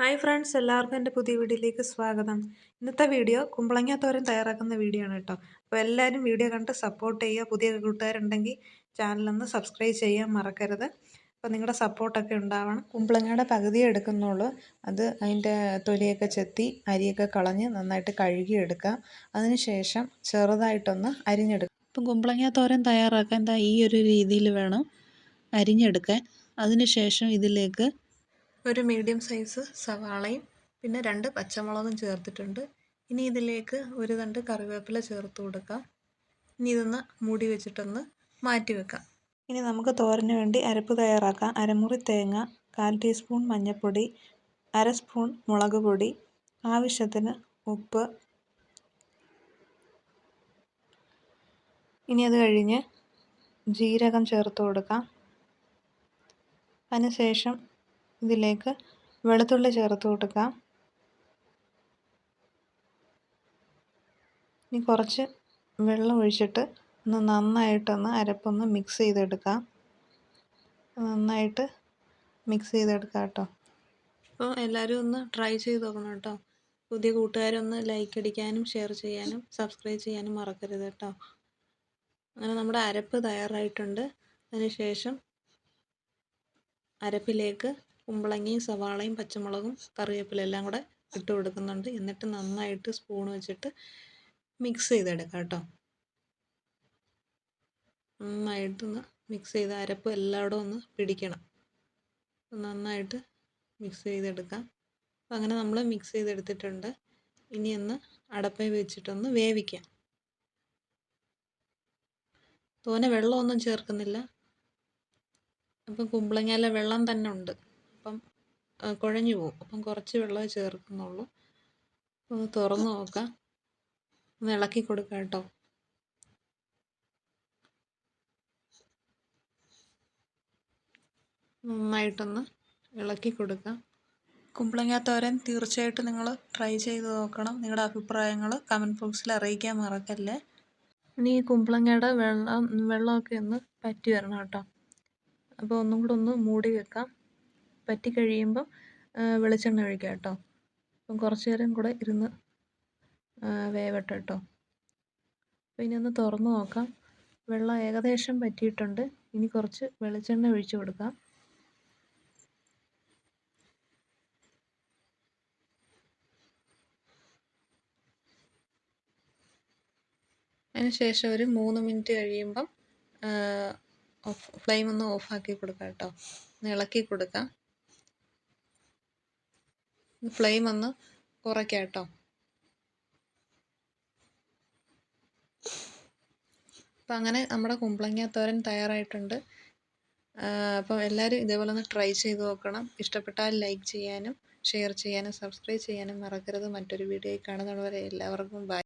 Hi friends എല്ലാവർക്കും എന്റെ പുതിയ വീഡിയോയിലേക്ക് സ്വാഗതം. ഇന്നത്തെ വീഡിയോ കുമ്പളങ്ങ തോരൻ തയ്യാറാക്കുന്ന വീഡിയോ ആണ് കേട്ടോ. അപ്പോൾ എല്ലാവരും വീഡിയോ കണ്ട് സപ്പോർട്ട് ചെയ്യുക. പുതിയ കൂട്ടുകാരുണ്ടെങ്കിൽ ചാനലൊന്ന് സബ്സ്ക്രൈബ് ചെയ്യാൻ മറക്കരുത്. അപ്പോൾ നിങ്ങളുടെ സപ്പോർട്ടൊക്കെ ഉണ്ടാവണം. കുമ്പളങ്ങയുടെ പകുതി എടുക്കുന്നുള്ളൂ. അത് അതിന്റെ തൊലിയൊക്കെ ചെത്തി അരിയൊക്കെ കളഞ്ഞ് നന്നായിട്ട് കഴുകിയെടുക്കുക അതിന് ശേഷം ചെറുതായിട്ടൊന്ന് അരിഞ്ഞെടുക്കുക ഇപ്പം കുമ്പളങ്ങ തോരൻ തയ്യാറാക്കാൻ ഈ ഒരു രീതിയിൽ വേണം അരിഞ്ഞെടുക്കാൻ. അതിനുശേഷം ഇതിലേക്ക് ഒരു മീഡിയം സൈസ് സവാളയും പിന്നെ രണ്ട് പച്ചമുളകും ചേർത്തിട്ടുണ്ട്. ഇനി ഇതിലേക്ക് ഒരു തണ്ട് കറിവേപ്പില ചേർത്ത് കൊടുക്കാം. ഇനി ഇതൊന്ന് മൂടി വെച്ചിട്ടൊന്ന് മാറ്റി വെക്കാം. ഇനി നമുക്ക് തോരന് വേണ്ടി അരപ്പ് തയ്യാറാക്കാം. അരമുറി തേങ്ങ കാൽ ടീസ്പൂൺ മഞ്ഞൾപ്പൊടി അര സ്പൂൺ മുളക് പൊടി ആവശ്യത്തിന് ഉപ്പ്. ഇനി അത് കഴിഞ്ഞ് ജീരകം ചേർത്ത് കൊടുക്കാം. അതിനുശേഷം ഇതിലേക്ക് വെളുത്തുള്ളി ചേർത്ത് കൊടുക്കാം. ഇനി കുറച്ച് വെള്ളം ഒഴിച്ചിട്ട് ഒന്ന് നന്നായിട്ടൊന്ന് അരപ്പൊന്ന് മിക്സ് ചെയ്തെടുക്കാം. നന്നായിട്ട് മിക്സ് ചെയ്തെടുക്കാം കേട്ടോ. അപ്പോൾ എല്ലാവരും ഒന്ന് ട്രൈ ചെയ്ത് നോക്കണം കേട്ടോ. പുതിയ കൂട്ടുകാരൊന്ന് ലൈക്ക് അടിക്കാനും ഷെയർ ചെയ്യാനും സബ്സ്ക്രൈബ് ചെയ്യാനും മറക്കരുത് കേട്ടോ. അങ്ങനെ നമ്മുടെ അരപ്പ് തയ്യാറായിട്ടുണ്ട്. അതിനുശേഷം അരപ്പിലേക്ക് കുമ്പളങ്ങയും സവാളയും പച്ചമുളകും കറിവേപ്പില എല്ലാം കൂടെ ഇട്ട് കൊടുക്കുന്നുണ്ട്. എന്നിട്ട് നന്നായിട്ട് സ്പൂൺ വെച്ചിട്ട് മിക്സ് ചെയ്തെടുക്കാം കേട്ടോ. നന്നായിട്ടൊന്ന് മിക്സ് ചെയ്ത് അരപ്പ് എല്ലായിടവും ഒന്ന് പിടിക്കണം. നന്നായിട്ട് മിക്സ് ചെയ്തെടുക്കാം. അപ്പം അങ്ങനെ നമ്മൾ മിക്സ് ചെയ്തെടുത്തിട്ടുണ്ട്. ഇനി ഒന്ന് അടപ്പ വെച്ചിട്ടൊന്ന് വേവിക്കാം. തോനെ വെള്ളമൊന്നും ചേർക്കുന്നില്ല. അപ്പം കുമ്പളങ്ങയിലെ വെള്ളം തന്നെ ഉണ്ട്. കുഴഞ്ഞു പോകും. അപ്പം കുറച്ച് വെള്ളമേ ചേർക്കുന്നുള്ളൂ. ഒന്ന് തുറന്ന് നോക്കാം. ഒന്ന് ഇളക്കി കൊടുക്കാം കേട്ടോ. നന്നായിട്ടൊന്ന് ഇളക്കി കൊടുക്കാം. കുമ്പളങ്ങ തോരൻ തീർച്ചയായിട്ടും നിങ്ങൾ ട്രൈ ചെയ്ത് നോക്കണം. നിങ്ങളുടെ അഭിപ്രായങ്ങൾ കമന്റ് ബോക്സിൽ അറിയിക്കാൻ മറക്കല്ലേ. ഇനി ഈ കുമ്പളങ്ങയുടെ വെള്ളം വെള്ളമൊക്കെ ഒന്ന് പറ്റി വരണം കേട്ടോ. അപ്പോൾ ഒന്നും കൂടെ ഒന്ന് മൂടി വെക്കാം. പറ്റി കഴിയുമ്പം വെളിച്ചെണ്ണ ഒഴിക്കുക കേട്ടോ. അപ്പം കുറച്ച് നേരം കൂടെ ഇരുന്ന് വേവട്ടെ കേട്ടോ. അപ്പോൾ ഇനി ഒന്ന് തുറന്ന് നോക്കാം. വെള്ളം ഏകദേശം പറ്റിയിട്ടുണ്ട്. ഇനി കുറച്ച് വെളിച്ചെണ്ണ ഒഴിച്ചു കൊടുക്കാം. അതിന് ശേഷം ഒരു മൂന്ന് മിനിറ്റ് കഴിയുമ്പം ഫ്ലെയിം ഒന്ന് ഓഫാക്കി കൊടുക്കാം കേട്ടോ. ഒന്ന് ഇളക്കി കൊടുക്കാം. ഫ്ലെയിം ഒന്ന് കുറയ്ക്കാം കേട്ടോ. അപ്പം അങ്ങനെ നമ്മുടെ കുമ്പളങ്ങ തോരൻ തയ്യാറായിട്ടുണ്ട് അപ്പം എല്ലാവരും ഇതേപോലെ ഒന്ന് ട്രൈ ചെയ്ത് നോക്കണം. ഇഷ്ടപ്പെട്ടാൽ ലൈക്ക് ചെയ്യാനും ഷെയർ ചെയ്യാനും സബ്സ്ക്രൈബ് ചെയ്യാനും മറക്കരുത്. മറ്റൊരു വീഡിയോയിൽ കാണുന്നവരെ എല്ലാവർക്കും ബൈ